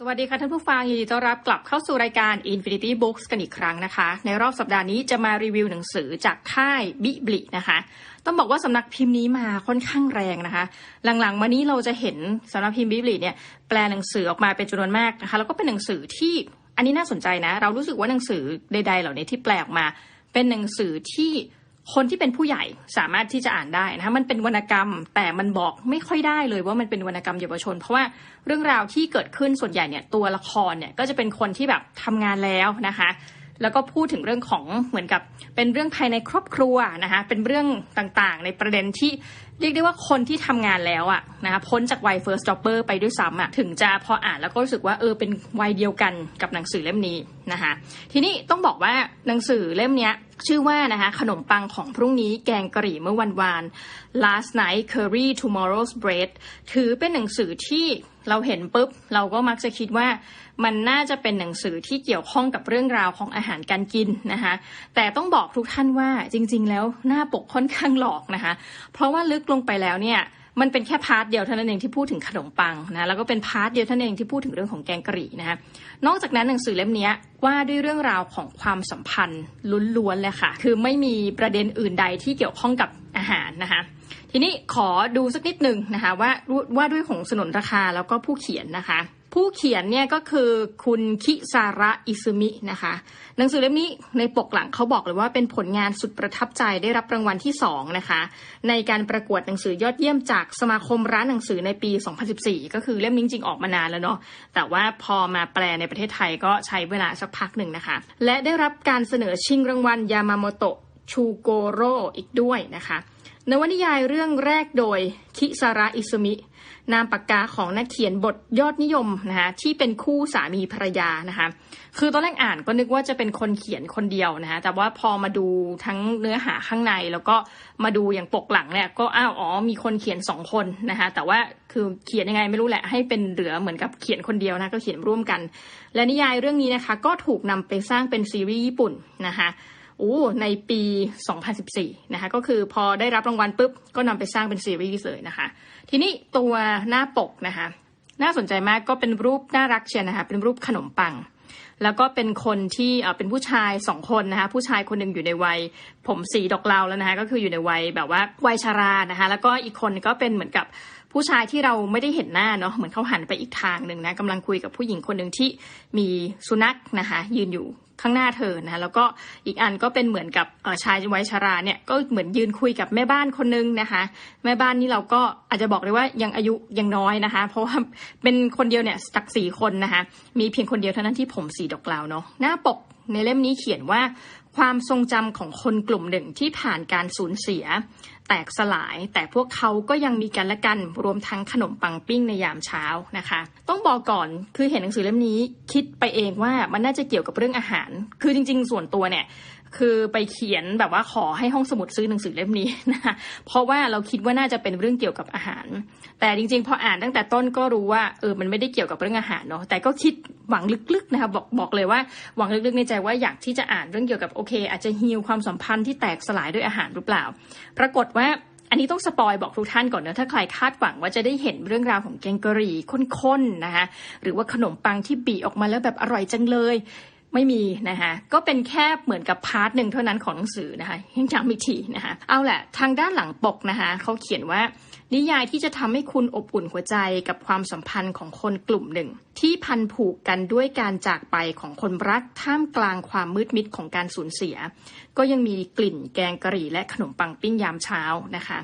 สวัสดีค่ะท่านผู้ฟังยินดีต้อนรับกลับเข้าสู่รายการ Infinity Books กันอีกครั้งนะคะ ในรอบสัปดาห์นี้จะมารีวิวหนังสือจากค่ายบิบลินะคะ ต้องบอกว่าสำนักพิมพ์นี้มาค่อนข้างแรงนะคะ หลังๆ มานี้เราจะเห็นสำนักพิมพ์บิบลิเนี่ยแปลหนังสือออกมาเป็นจำนวนมากนะคะ แล้วก็เป็นหนังสือที่อันนี้น่าสนใจนะ เรารู้สึกว่าหนังสือใดๆ เหล่านี้ที่แปลออกมา เป็นหนังสือที่ คนที่เป็นผู้ใหญ่สามารถที่จะอ่านได้นะคะมันเป็นวรรณกรรม แต่มันบอกไม่ค่อยได้เลยว่ามันเป็นวรรณกรรมเยาวชน เพราะว่าเรื่องราวที่เกิดขึ้นส่วนใหญ่เนี่ยตัวละครเนี่ยก็จะเป็นคนที่แบบทำงานแล้วนะคะแล้วก็พูดถึงเรื่องของเหมือนกับเป็นเรื่องภายในครอบครัวนะคะเป็นเรื่องต่างๆ ในประเด็นที่เรียกได้ว่าคนที่ทำงานแล้วอะนะคะพ้นจากวัย first jobber ไปด้วยซ้ำอะถึงจะพออ่านแล้วก็รู้สึกว่าเออเป็นวัยเดียวกันกับหนังสือเล่มนี้นะคะทีนี้ต้องบอกว่าหนังสือเล่มเนี้ย ชื่อว่านะคะขนมปังของพรุ่งนี้แกงกะหรี่เมื่อวันวาน last night curry tomorrow's bread ถือเป็นหนังสือที่เราเห็นปุ๊บ เราก็มักจะคิดว่ามันน่าจะเป็นหนังสือที่เกี่ยวข้องกับเรื่องราวของอาหารการกินนะคะแต่ต้องบอกทุกท่านว่าจริง ๆ แล้วหน้าปกค่อนข้างหลอกนะคะ เพราะว่าลึกลงไปแล้วเนี่ย มันเป็นแค่พาร์ทเดียวเท่านั้นเองที่พูดถึงขนมปังนะแล้วก็เป็นพาร์ทเดียวเท่านั้นเองที่พูดถึงเรื่องของแกงกะหรี่นะฮะนอกจากนั้นหนังสือเล่มนี้ว่าด้วยเรื่องราวของความสัมพันธ์ล้วนๆเลยค่ะ คือไม่มีประเด็นอื่นใดที่เกี่ยวข้องกับอาหารนะคะทีนี้ขอดูสักนิดหนึ่งนะคะว่าว่าด้วยของสนนราคาแล้วก็ผู้เขียนนะคะ ผู้เขียนเนี่ยก็คือคุณคิซาระอิซุมินะคะ หนังสือเล่มนี้ในปกหลังเขาบอกเลยว่าเป็นผลงานสุดประทับใจได้รับรางวัลที่2นะคะ ในการประกวดหนังสือยอดเยี่ยมจากสมาคมร้านหนังสือในปี 2014 ก็คือเล่มนี้จริงๆออกมานานแล้วเนาะแต่ว่าพอมาแปลในประเทศไทยก็ใช้เวลาสักพักหนึ่งนะคะ และได้รับการเสนอชิงรางวัลยามาโมโตะชูโกโรอีกด้วยนะคะ นวนิยายเรื่องแรกโดยคิซาระอิซุมิ นามปากกาของนักเขียนบทยอดนิยมนะคะที่เป็นคู่สามีภรรยานะคะคือตอนแรกอ่านก็นึกว่าจะเป็นคนเขียนคนเดียวนะคะแต่ว่าพอมาดูทั้งเนื้อหาข้างในแล้วก็มาดูอย่างปกหลังเนี่ยก็อ้าวอ๋อมีคนเขียนสองคนนะคะแต่ว่าคือเขียนยังไงไม่รู้แหละให้เป็นเหลือเหมือนกับเขียนคนเดียวนะก็เขียนร่วมกัน และนิยายเรื่องนี้นะคะก็ถูกนำไปสร้างเป็นซีรีส์ญี่ปุ่นนะคะ โอ้ในปี 2014 นะคะก็คือพอได้รับรางวัลปุ๊บ ก็นำไปสร้างเป็นซีรีส์เลยนะคะ ทีนี้ตัวหน้าปกนะคะ น่าสนใจมากก็เป็นรูปน่ารักเชียวนะคะ เป็นรูปขนมปัง แล้วก็เป็นคนที่เป็นผู้ชายสองคนนะคะ ผู้ชายคนหนึ่งอยู่ในวัย ผมสีดอกเหลาแล้วนะคะ ก็คืออยู่ในวัยแบบว่าวัยชารานะคะ แล้วก็อีกคนก็เป็นเหมือนกับผู้ชายที่เราไม่ได้เห็นหน้าเนาะเหมือนเขาหันไปอีกทางหนึ่งนะกำลังคุยกับผู้หญิงคนหนึ่งที่มีสุนัขนะคะ ยืนอยู่ ข้างหน้าเธอนะแล้วก็อีกอันก็เป็นเหมือนกับชายวัยชาราเนี่ยก็เหมือนยืนคุยกับแม่บ้านคนนึงนะคะแม่บ้านนี่เราก็อาจจะบอกเลยว่ายังอายุยังน้อยนะคะ เพราะว่าเป็นคนเดียวเนี่ยจากสี่คนนะคะมีเพียงคนเดียวเท่านั้นที่ผมสีดอกกล่าวเนาะหน้าปกในเล่มนี้เขียนว่าความทรงจำของคนกลุ่มหนึ่งที่ผ่านการสูญเสีย แตกสลาย แต่พวกเขาก็ยังมีกันและกันรวมทั้งขนมปังปิ้งในยามเช้านะคะ ต้องบอกก่อนคือเห็นหนังสือเล่มนี้คิดไปเองว่ามันน่าจะเกี่ยวกับเรื่องอาหาร คือจริง ๆ ส่วนตัวเนี่ยคือไปเขียนแบบว่าขอให้ห้องสมุดซื้อหนังสือเล่มนี้นะคะเพราะว่าเราคิดว่าน่าจะเป็นเรื่องเกี่ยวกับอาหาร แต่จริงๆ พออ่านตั้งแต่ต้นก็รู้ว่าเออมันไม่ได้เกี่ยวกับเรื่องอาหารเนาะแต่ก็คิดหวังลึกๆนะคะบอกบอกเลยว่าหวังลึกๆในใจว่าอยากที่จะอ่านเรื่องเกี่ยวกับโอเค อาจจะฮิวความสัมพันธ์ที่แตกสลายด้วยอาหารหรือเปล่า ปรากฏว่าอันนี้ต้องสปอยบอกทุกท่านก่อนนะถ้าใครคาดหวังว่าจะได้เห็นเรื่องราวของแกงกะหรี่ข้นๆนะคะหรือว่าขนมปังที่บีออกมาแล้วแบบอร่อยจังเลย ไม่มีนะคะก็เป็นแค่เหมือนกับพาร์ทหนึ่งเท่านั้นของหนังสือนะคะยังจำไม่ทีนะคะเอาแหละทางด้านหลังปกนะคะเขาเขียนว่า นิยายที่จะทำให้คุณอบอุ่นหัวใจกับความสัมพันธ์ของคนกลุ่มหนึ่ง ที่พันผูกกันด้วยการจากไปของคนรักท่ามกลางความมืดมิดของการสูญเสีย ก็ยังมีกลิ่นแกงกะหรี่และขนมปังปิ้งยามเช้านะคะ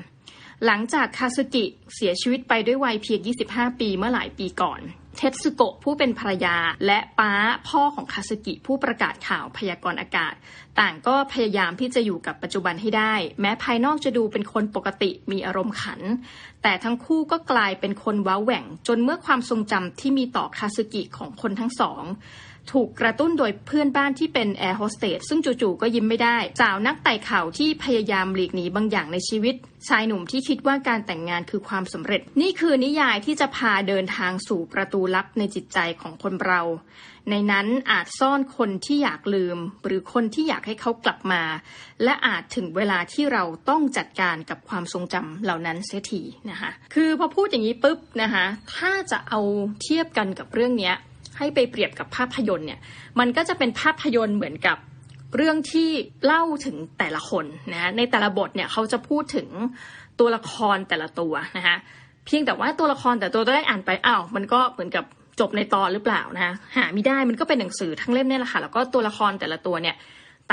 หลังจากคาสึกิเสียชีวิตไปด้วยวัยเพียง 25 ปีเมื่อหลายปีก่อน เทสุโกะผู้เป็นภรรยา และป้าพ่อของคาสกิผู้ประกาศข่าวพยากรณ์อากาศ ต่างก็พยายามที่จะอยู่กับปัจจุบันให้ได้ แม้ภายนอกจะดูเป็นคนปกติมีอารมณ์ขัน แต่ทั้งคู่ก็กลายเป็นคนว้าแหว่ง จนเมื่อความทรงจำที่มีต่อคาสกิของคนทั้งสอง ถูกกระตุ้นโดยเพื่อนบ้านที่เป็นแอร์โฮสเตสซึ่งจู่ๆก็ยิ้มไม่ได้ สาวนักไต่เข่าที่พยายามหลีกหนีบางอย่างในชีวิต ชายหนุ่มที่คิดว่าการแต่งงานคือความสำเร็จ นี่คือนิยายที่จะพาเดินทางสู่ประตูลับในจิตใจของคนเรา ในนั้นอาจซ่อนคนที่อยากลืม หรือคนที่อยากให้เขากลับมา และอาจถึงเวลาที่เราต้องจัดการกับความทรงจำเหล่านั้นเสียทีนะคะคือพอพูดอย่างนี้ปุ๊บนะคะถ้าจะเอาเทียบกันกับเรื่องเนี้ย ให้ไปเปรียบกับภาพยนตร์เนี่ยมันก็จะเป็นภาพยนตร์เหมือนกับเรื่องที่เล่าถึงแต่ละคนนะในแต่ละบทเนี่ยเขาจะพูดถึงตัวละครแต่ละตัวนะคะเพียงแต่ว่าตัวละครแต่ตัวได้อ่านไปอ้าวมันก็เหมือนกับจบในตอนหรือเปล่านะคะหาไม่ได้มันก็เป็นหนังสือทั้งเล่มเนี่ยแหละค่ะแล้วก็ตัวละครแต่ละตัวเนี่ย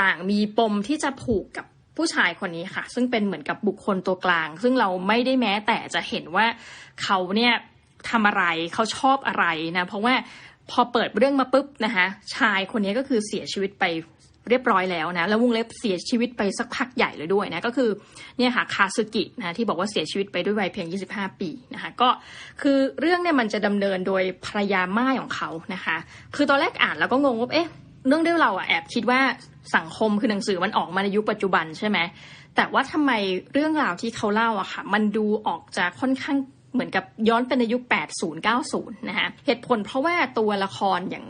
ต่างมีปมที่จะผูกกับผู้ชายคนนี้ค่ะ ซึ่งเป็นเหมือนกับบุคคลตัวกลาง ซึ่งเราไม่ได้แม้แต่จะเห็นว่าเขาเนี่ยทำอะไรเขาชอบอะไรนะ เพราะว่า พอเปิดเรื่องมาปุ๊บนะคะชายคนนี้ก็คือเสียชีวิตไปเรียบร้อยแล้วนะแล้ววงเล็บเสียชีวิตไปสักพักใหญ่เลยด้วยนะก็คือเนี่ยค่ะคาสึกินะที่บอกว่าเสียชีวิตไปด้วยวัยเพียง 25 ปีนะคะก็คือเรื่องเนี่ยมันจะดำเนินโดยภรรยาม่ายของเขานะคะ คือตอนแรกอ่านแล้วก็งงว่าเอ๊ะเรื่องเรื่องเราอะแอบคิดว่าสังคมคือหนังสือมันออกมาในยุคปัจจุบันใช่ไหมแต่ว่าทำไมเรื่องราวที่เขาเล่าอะค่ะ มันดูออกจะค่อนข้าง เหมือนกับย้อนเป็นในยุค 80 90 นะคะเหตุผลเพราะว่าตัวละครอย่าง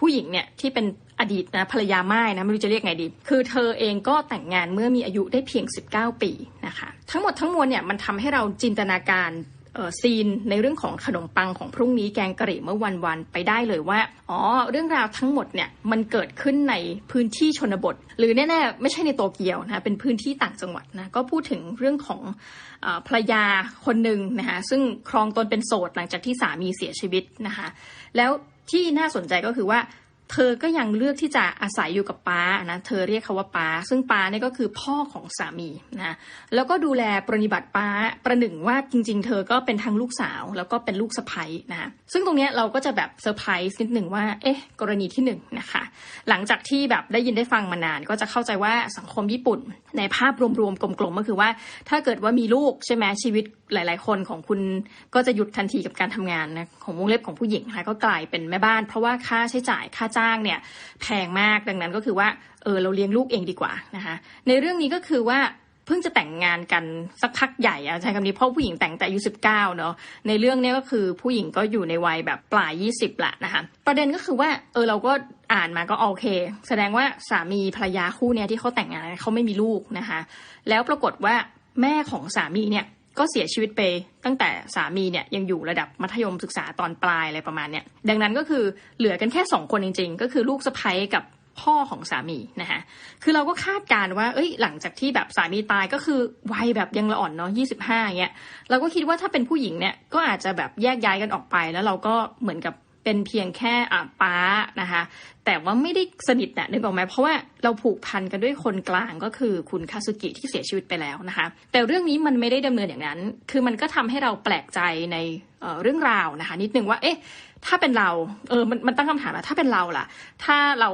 ผู้หญิงเนี่ยที่เป็นอดีตนะภรรยาไม้นะไม่รู้จะเรียกไงดี คือเธอเองก็แต่งงานเมื่อมีอายุได้เพียง 19 ปีนะคะ ทั้งหมดทั้งมวลเนี่ยมันทำให้เราจินตนาการ ซีนในเรื่องของขนมปังของพรุ่งนี้แกงกะหรี่เมื่อวันวันไปได้เลยว่า อ๋อ เรื่องราวทั้งหมดเนี่ยมันเกิดขึ้นในพื้นที่ชนบท หรือแน่ๆไม่ใช่ในโตเกียวนะเป็นพื้นที่ต่างจังหวัดนะก็พูดถึงเรื่องของภรรยาคนหนึ่งนะคะซึ่งครองตนเป็นโสดหลังจากที่สามีเสียชีวิตนะคะแล้วที่น่าสนใจก็คือว่า เธอก็ยังเลือกที่จะอาศัยอยู่กับป้านะเธอเรียกเขาว่าป้า ซึ่งป้าเนี่ยก็คือพ่อของสามีนะแล้วก็ดูแลปรนิบัติป้าประหนึ่งว่าจริง ๆ เธอก็เป็นทั้งลูกสาว แล้วก็เป็นลูกสะใภ้นะซึ่งตรงนี้เราก็จะแบบเซอร์ไพรส์นิดหนึ่งว่าเอ๊ะกรณีที่หนึ่งนะคะหลังจากที่แบบได้ยินได้ฟังมานาน ก็จะเข้าใจว่าสังคมญี่ปุ่น ในภาพรวมๆกลมๆก็คือว่า ถ้าเกิดว่ามีลูกใช่ไหมชีวิตหลาย ๆ คนของคุณก็จะหยุดทันทีกับการทำงานนะของวงเล็บของผู้หญิงนะคะก็กลายเป็นแม่บ้าน เพราะว่าค่าใช้จ่ายค่าจ้างเนี่ยแพงมากดังนั้นก็คือว่าเออเราเลี้ยงลูกเองดีกว่านะคะในเรื่องนี้ก็คือว่าเพิ่งจะแต่งงานกันสักพักใหญ่อะใช้คำนี้เพราะผู้หญิงแต่งแต่อายุสิบเก้าเนาะในเรื่องนี้ก็คือผู้หญิงก็อยู่ในวัยแบบปลายยี่สิบละนะคะประเด็นก็คือว่าเออเราก็อ่านมาก็โอเค แสดงว่าสามีภรรยาคู่เนี้ยที่เขาแต่งงานเขาไม่มีลูกนะคะแล้วปรากฏว่าแม่ของสามีเนี่ย ก็เสียชีวิตไปตั้งแต่สามีเนี่ยยังอยู่ระดับมัธยมศึกษาตอนปลายอะไรประมาณเนี้ยดังนั้นก็คือเหลือกันแค่สองคนจริง ๆ ก็คือลูกสะใภ้กับพ่อของสามีนะคะคือเราก็คาดการว่า เอ้ย หลังจากที่แบบสามีตายก็คือวัยแบบยังละอ่อนเนาะยี่สิบห้าเงี้ย เราก็คิดว่าถ้าเป็นผู้หญิงเนี่ยก็อาจจะแบบแยกย้ายกันออกไปแล้วเราก็เหมือนกับ เป็นเพียงแค่อ่าป้านะคะ แต่ว่าไม่ได้สนิทนะนึกออกไหมเพราะว่าเราผูกพันกันด้วยคนกลางก็คือคุณคาสุกิที่เสียชีวิตไปแล้วนะคะ แต่เรื่องนี้มันไม่ได้ดำเนินอย่างนั้น คือมันก็ทำให้เราแปลกใจในเเรื่องราวนะคะ นิดนึงว่า เอ๊ะ ถ้าเป็นเรา เออมันมันตั้งคำถามว่าถ้าเป็นเราล่ะ ถ้าเรา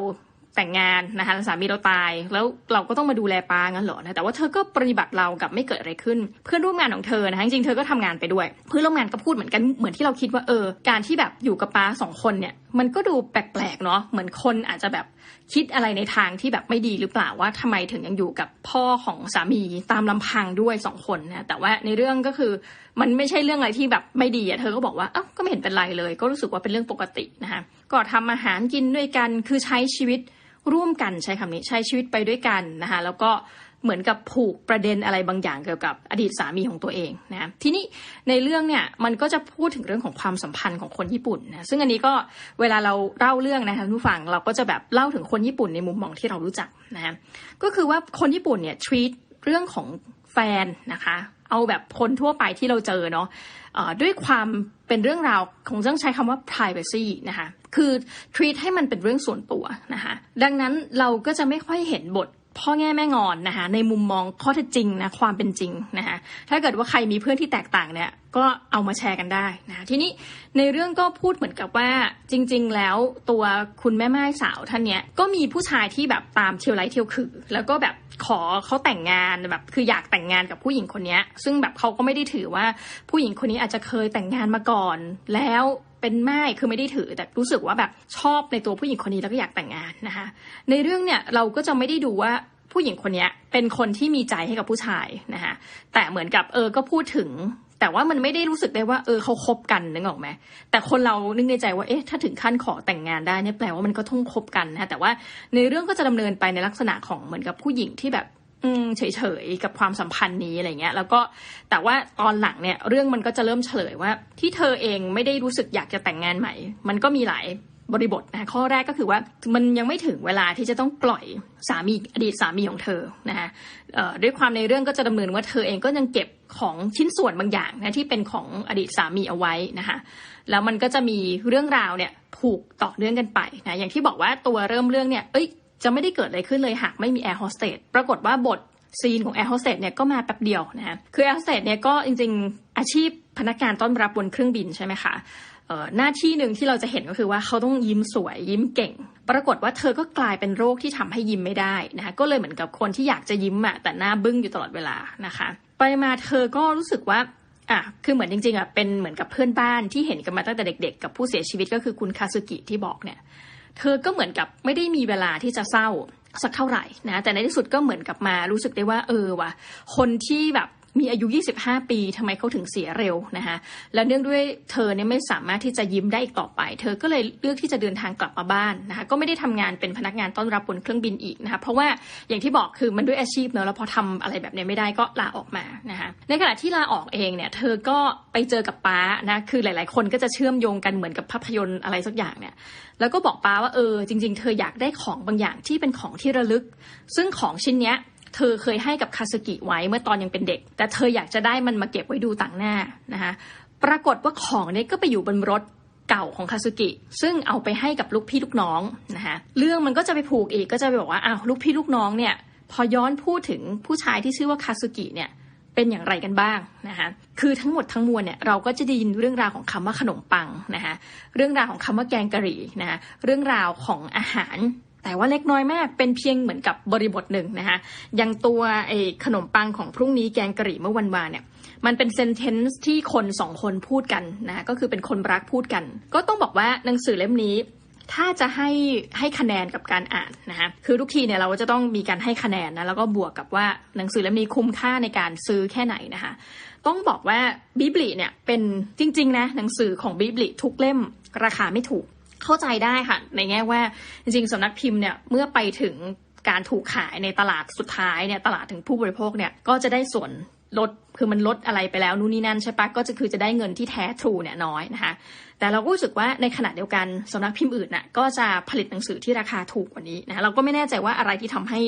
แต่งงานนะคะสามีเราตาย แล้วเราก็ต้องมาดูแลปางั้นเหรอนะแต่ว่าเธอก็ปฏิบัติเรากับไม่เกิดอะไรขึ้น เพื่อนร่วมงานของเธอนะคะจริงๆเธอก็ทำงานไปด้วย เพื่อนร่วมงานก็พูดเหมือนกันเหมือนที่เราคิดว่าเออ การที่แบบอยู่กับปาสองคนเนี่ยมันก็ดูแปลกๆเนาะเหมือนคนอาจจะแบบคิดอะไรในทางที่แบบไม่ดีหรือเปล่าว่าทำไมถึงยังอยู่กับพ่อของสามีตามลำพังด้วยสองคนนะแต่ว่าในเรื่องก็คือมันไม่ใช่เรื่องอะไรที่แบบไม่ดีอะเธอก็บอกว่าเอ้าก็ไม่เห็นเป็นไรเลย ก็รู้สึกว่าเป็นเรื่องปกตินะคะก็ทำอาหารกินด้วยกันคือใช้ชีวิต ร่วมกันใช้คำนี้ใช้ชีวิตไปด้วยกันนะคะแล้วก็เหมือนกับผูกประเด็นอะไรบางอย่างเกี่ยวกับอดีตสามีของตัวเองนะทีนี้ในเรื่องเนี่ยมันก็จะพูดถึงเรื่องของความสัมพันธ์ของคนญี่ปุ่นนะซึ่งอันนี้ก็เวลาเราเล่าเรื่องนะคะทุกฝั่งเราก็จะแบบเล่าถึงคนญี่ปุ่นในมุมมองที่เรารู้จักนะก็คือว่าคนญี่ปุ่นเนี่ย treat เรื่องของแฟนนะคะ เอาแบบคนทั่วไปที่เราเจอเนาะด้วยความเป็นเรื่องราวของต้องใช้คำว่า privacy นะคะคือ treat ให้มันเป็นเรื่องส่วนตัวนะคะดังนั้นเราก็จะไม่ค่อยเห็นบท พ่อแง่แม่งอนนะคะในมุมมองข้อเท็จจริงนะความเป็นจริงนะคะถ้าเกิดว่าใครมีเพื่อนที่แตกต่างเนี่ยก็เอามาแชร์กันได้นะทีนี้ในเรื่องก็พูดเหมือนกับว่าจริง ๆ แล้วตัวคุณแม่ไม้สาวท่านเนี้ยก็มีผู้ชายที่แบบตามเที่ยวไลเที่ยวคือ แล้วก็แบบขอเขาแต่งงานแบบคืออยากแต่งงานกับผู้หญิงคนนี้ซึ่งแบบเขาก็ไม่ได้ถือว่าผู้หญิงคนนี้อาจจะเคยแต่งงานมาก่อน แล้ว เป็นแม่คือไม่ได้ถือ แต่รู้สึกว่าแบบชอบในตัวผู้หญิงคนนี้แล้วก็อยากแต่งงานนะคะในเรื่องเนี่ยเราก็จะไม่ได้ดูว่าผู้หญิงคนนี้เป็นคนที่มีใจให้กับผู้ชายนะคะแต่เหมือนกับเออก็พูดถึง แต่ว่ามันไม่ได้รู้สึกได้ว่าเออเขาคบกันนึกออกไหมแต่คนเรานึกในใจว่าเอ๊ะถ้าถึงขั้นขอแต่งงานได้เนี่ยแปลว่ามันก็ต้องคบกันนะแต่ว่าในเรื่องก็จะดำเนินไปในลักษณะของเหมือนกับผู้หญิงที่แบบ เฉยๆกับความสัมพันธ์นี้อะไรเงี้ย แล้วก็แต่ว่าตอนหลังเนี่ยเรื่องมันก็จะเริ่มเฉลยว่า ที่เธอเองไม่ได้รู้สึกอยากจะแต่งงานใหม่ มันก็มีหลายบริบทนะข้อแรกก็คือว่ามันยังไม่ถึงเวลาที่จะต้องปล่อยสามีอดีตสามีของเธอนะคะด้วยความในเรื่องก็จะดำเนินว่าเธอเองก็ยังเก็บของชิ้นส่วนบางอย่างนะที่เป็นของอดีตสามีเอาไว้นะคะแล้วมันก็จะมีเรื่องราวเนี่ยผูกต่อเนื่องกันไปนะอย่างที่บอกว่าตัวเริ่มเรื่องเนี่ยเอ้ย จะไม่ได้เกิดอะไรขึ้นเลยหากไม่มีแอร์โฮสเตสปรากฏว่าบทซีนของแอร์โฮสเตสเนี่ยก็มาแป๊บเดียวนะคะคือแอร์โฮสเตสเนี่ยก็จริงๆอาชีพพนักงานต้อนรับบนเครื่องบินใช่ไหมคะหน้าที่หนึ่งที่เราจะเห็นก็คือว่าเขาต้องยิ้มสวยยิ้มเก่ง ปรากฏว่าเธอก็กลายเป็นโรคที่ทำให้ยิ้มไม่ได้นะคะก็เลยเหมือนกับคนที่อยากจะยิ้มอะแต่หน้าบึ้งอยู่ตลอดเวลานะคะ ไปมาเธอก็รู้สึกว่าอะคือเหมือนจริงๆอะเป็นเหมือนกับเพื่อนบ้านที่เห็นกันมาตั้งแต่เด็ก ๆ กับผู้เสียชีวิตก็คือคุณคาซึกิที่บอกเนี่ย เธอก็เหมือนกับไม่ได้มีเวลาที่จะเศร้าสักเท่าไหร่นะแต่ในที่สุดก็เหมือนกับมารู้สึกได้ว่าเออว่ะคนที่แบบ มีอายุ 25 ปีทำไมเขาถึงเสียเร็วนะคะและเนื่องด้วยเธอเนี่ยไม่สามารถที่จะยิ้มได้อีกต่อไป เธอก็เลยเลือกที่จะเดินทางกลับมาบ้านนะคะก็ไม่ได้ทำงานเป็นพนักงานต้อนรับบนเครื่องบินอีกนะคะเพราะว่าอย่างที่บอกคือมันด้วยอาชีพเนอะแล้วพอทำอะไรแบบนี้ไม่ได้ก็ลาออกมานะคะในขณะที่ลาออกเองเนี่ยเธอก็ไปเจอกับป้านะคือหลาย ๆ คนก็จะเชื่อมโยงกันเหมือนกับภาพยนตร์อะไรสักอย่างเนี่ยแล้วก็บอกป้าว่าเออจริง ๆ เธออยากได้ของบางอย่างที่เป็นของที่ระลึก ซึ่งของชิ้นเนี้ย เธอเคยให้กับคาสกิไว้เมื่อตอนยังเป็นเด็ก แต่เธออยากจะได้มันมาเก็บไว้ดูต่างหน้านะคะปรากฏว่าของนี้ก็ไปอยู่บนรถเก่าของคาสุกิ ซึ่งเอาไปให้กับลูกพี่ลูกน้องนะคะเรื่องมันก็จะไปผูกอีกก็จะไปบอกว่าอ้าวลูกพี่ลูกน้องเนี่ยพอย้อนพูดถึงผู้ชายที่ชื่อว่าคาสุกิเนี่ยเป็นอย่างไรกันบ้างนะคะคือทั้งหมดทั้งมวลเนี่ยเราก็จะได้ยินเรื่องราวของคำว่าขนมปังนะคะเรื่องราวของคำว่าแกงกะหรี่นะคะเรื่องราวของอาหาร แต่ว่าเล็กน้อยมากเป็นเพียงเหมือนกับบริบทหนึ่งนะคะอย่างตัวไอ้ขนมปังของพรุ่งนี้แกงกะหรี่เมื่อวันวานเนี่ยมันเป็นเซนเทนส์ที่คนสองคนพูดกันนะก็คือเป็นคนรักพูดกัน ก็ต้องบอกว่าหนังสือเล่มนี้ถ้าจะให้ให้คะแนนกับการอ่านนะคะคือทุกทีเนี่ยเราจะต้องมีการให้คะแนนนะแล้วก็บวกกับว่าหนังสือเล่มนี้คุ้มค่าในการซื้อแค่ไหนนะคะต้องบอกว่าบิบลิเนี่ยเป็นจริงๆนะหนังสือของบิบลิทุกเล่มราคาไม่ถูก เข้าใจได้ค่ะ ในแง่ว่าจริงๆสำนักพิมพ์เนี่ยเมื่อไปถึงการถูกขายในตลาดสุดท้ายเนี่ยตลาดถึงผู้บริโภคเนี่ยก็จะได้ส่วน ลดคือมันลดอะไรไปแล้วนู่นนี่นั่นใช่ปะก็จะคือจะได้เงินที่แท้ทรูเนี่ยน้อยนะคะ แต่เราก็รู้สึกว่าในขณะเดียวกันสำนักพิมพ์อื่นน่ะก็จะผลิตหนังสือที่ราคาถูกกว่านี้นะเราก็ไม่แน่ใจว่าอะไรที่ทำให้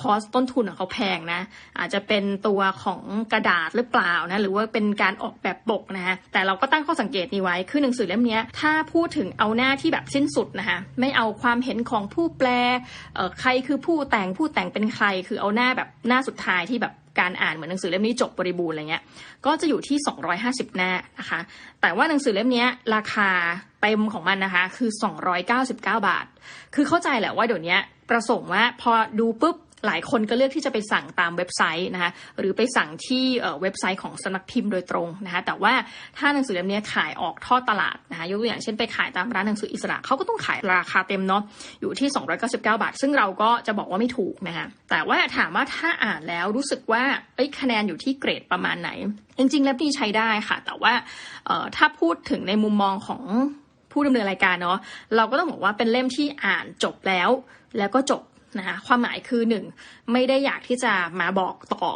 คอสต้นทุนของเขาแพงนะ อาจจะเป็นตัวของกระดาษหรือเปล่านะหรือว่าเป็นการออกแบบปกนะแต่เราก็ตั้งข้อสังเกตนี้ไว้คือหนังสือเล่มนี้ถ้าพูดถึงเอาหน้าที่แบบสิ้นสุดนะคะไม่เอาความเห็นของผู้แปลใครคือผู้แต่งผู้แต่งเป็นใครคือเอาหน้าแบบหน้าสุดท้ายที่แบบ การอ่านเหมือนหนังสือเล่มนี้จบบริบูรณ์อะไรเงี้ย ก็จะอยู่ที่ 250 หน้านะคะ แต่ว่าหนังสือเล่มนี้ราคาเต็มของมันนะคะ คือ 299 บาท คือเข้าใจแหละว่าเดี๋ยวนี้ประสงค์ว่าพอดูปุ๊บ หลายคนก็เลือกที่จะไปสั่งตามเว็บไซต์นะคะหรือไปสั่งที่เว็บไซต์ของสำนักพิมพ์โดยตรงนะคะแต่ว่าถ้าหนังสือเล่มนี้ขายออกทอดตลาดนะคะยกตัวอย่างเช่นไปขายตามร้านหนังสืออิสระเขาก็ต้องขายราคาเต็มเนาะอยู่ที่ 299 บาท ซึ่งเราก็จะบอกว่าไม่ถูกนะคะแต่ว่าถามว่าถ้าอ่านแล้วรู้สึกว่าเอ้คะแนนอยู่ที่เกรดประมาณไหน จริงๆเล่มนี้ใช้ได้ค่ะ แต่ว่าถ้าพูดถึงในมุมมองของผู้ดำเนินรายการเนาะเราก็ต้องบอกว่าเป็นเล่มที่อ่านจบแล้ว แล้วก็จบ นะคะความหมายคือหนึ่งไม่ได้อยากที่จะมาบอกต่อ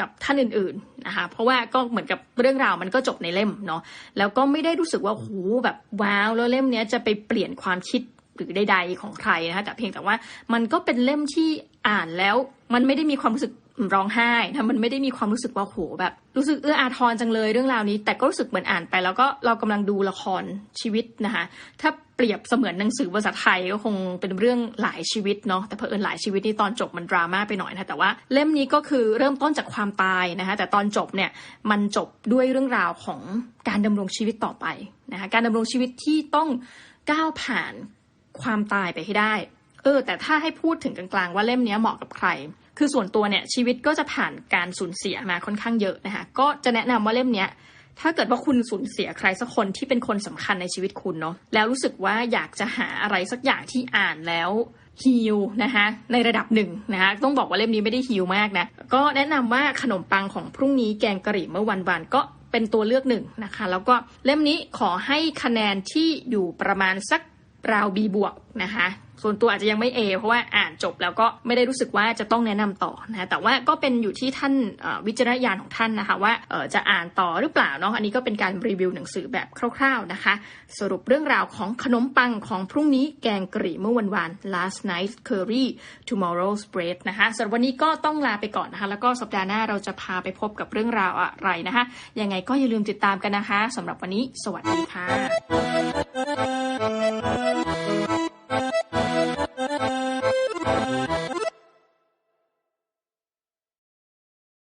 กับท่านอื่นๆนะคะเพราะว่าก็เหมือนกับเรื่องราวมันก็จบในเล่มเนาะแล้วก็ไม่ได้รู้สึกว่าโหแบบว้าวแล้วเล่มนี้จะไปเปลี่ยนความคิดหรือใดๆของใครนะคะแต่เพียงแต่ว่ามันก็เป็นเล่มที่อ่านแล้วมันไม่ได้มีความรู้สึก ร้องไห้นะมันไม่ได้มีความรู้สึกว่าโหแบบ รู้สึกเอื้ออาทรจังเลยเรื่องราวนี้ แต่ก็รู้สึกเหมือนอ่านไป แล้วก็เรากำลังดูละครชีวิตนะคะ ถ้าเปรียบเสมือนหนังสือภาษาไทยก็คงเป็นเรื่องหลายชีวิตเนาะแต่เพอเอิญหลายชีวิตนี่ตอนจบมันดราม่าไปหน่อยนะแต่ว่าเล่มนี้ก็คือเริ่มต้นจากความตายนะคะ แต่ตอนจบเนี่ยมันจบด้วยเรื่องราวของการดำรงชีวิตต่อไปนะคะการดำรงชีวิตที่ต้องก้าวผ่านความตายไปให้ได้เออแต่ถ้าให้พูดถึงกลางๆว่าเล่มนี้เหมาะกับใคร คือส่วนตัวเนี่ยชีวิตก็จะผ่านการสูญเสียมาค่อนข้างเยอะนะคะก็จะแนะนำว่าเล่มเนี้ยถ้าเกิดว่าคุณสูญเสียใครสักคนที่เป็นคนสำคัญในชีวิตคุณเนาะแล้วรู้สึกว่าอยากจะหาอะไรสักอย่างที่อ่านแล้วฮิลนะคะในระดับหนึ่งนะคะต้องบอกว่าเล่มนี้ไม่ได้ฮิลมากนะก็แนะนำว่าขนมปังของพรุ่งนี้แกงกะหรี่เมื่อวันวานก็เป็นตัวเลือกหนึ่งนะคะ แล้วก็เล่มนี้ขอให้คะแนนที่อยู่ประมาณสัก ราว B บวกนะคะ ส่วนตัวอาจจะยังไม่ A เพราะว่าอ่านจบแล้วก็ไม่ได้รู้สึกว่าจะต้องแนะนำต่อนะแต่ว่าก็เป็นอยู่ที่ท่านวิจารณญาณของท่านนะคะว่าจะอ่านต่อหรือเปล่าเนาะอันนี้ก็เป็นการรีวิวหนังสือแบบคร่าวๆนะคะ สรุปเรื่องราวของขนมปังของพรุ่งนี้แกงกะหรี่เมื่อวันวาน last night curry tomorrow's bread นะคะสำหรับวันนี้ก็ต้องลาไปก่อนนะคะแล้วก็สัปดาห์หน้าเราจะพาไปพบกับเรื่องราวอะไรนะคะยังไงก็อย่าลืมติดตามกันนะคะสำหรับวันนี้ สวัสดีค่ะ